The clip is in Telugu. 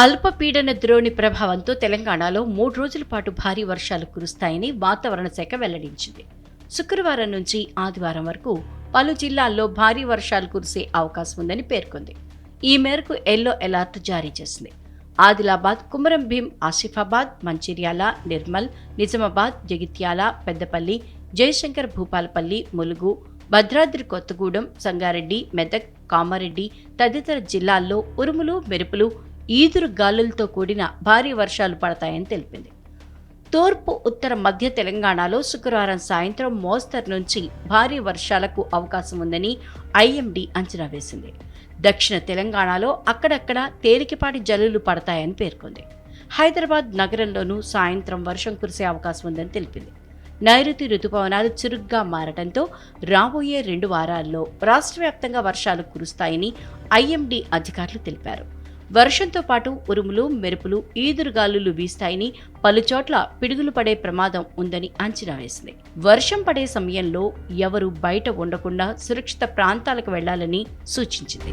అల్పపీడన ద్రోణి ప్రభావంతో తెలంగాణలో మూడు రోజుల పాటు భారీ వర్షాలు కురుస్తాయని వాతావరణ శాఖ వెల్లడించింది. శుక్రవారం నుంచి ఆదివారం వరకు పలు జిల్లాల్లో భారీ వర్షాలు కురిసే అవకాశం ఉందని పేర్కొంది. ఈ మేరకు ఎల్లో అలర్ట్ జారీ చేసింది. ఆదిలాబాద్ కుమరం భీం ఆసిఫాబాద్ మంచిర్యాల నిర్మల్ నిజామాబాద్ జగిత్యాల పెద్దపల్లి జయశంకర్ భూపాలపల్లి ములుగు భద్రాద్రి కొత్తగూడెం సంగారెడ్డి మెదక్ కామారెడ్డి తదితర జిల్లాల్లో ఉరుములు మెరుపులు ఈదురు గాలులతో కూడిన భారీ వర్షాలు పడతాయని తెలిపింది. తూర్పు ఉత్తర మధ్య తెలంగాణలో శుక్రవారం సాయంత్రం మోస్తరు నుంచి భారీ వర్షాలకు అవకాశం ఉందని ఐఎండి అంచనా వేసింది. దక్షిణ తెలంగాణలో అక్కడక్కడ తేలికపాటి జల్లులు పడతాయని పేర్కొంది. హైదరాబాద్ నగరంలోనూ సాయంత్రం వర్షం కురిసే అవకాశం ఉందని తెలిపింది. నైరుతి రుతుపవనాలు చురుగ్గా మారడంతో రాబోయే రెండు వారాల్లో రాష్ట్ర వ్యాప్తంగా వర్షాలు కురుస్తాయని ఐఎండీ అధికారులు తెలిపారు. వర్షంతో పాటు ఉరుములు మెరుపులు ఈదురుగాలులు వీస్తాయని పలుచోట్ల పిడుగులు పడే ప్రమాదం ఉందని అంచనా వేసింది. వర్షం పడే సమయంలో ఎవరు బయట ఉండకుండా సురక్షిత ప్రాంతాలకు వెళ్ళాలని సూచించింది.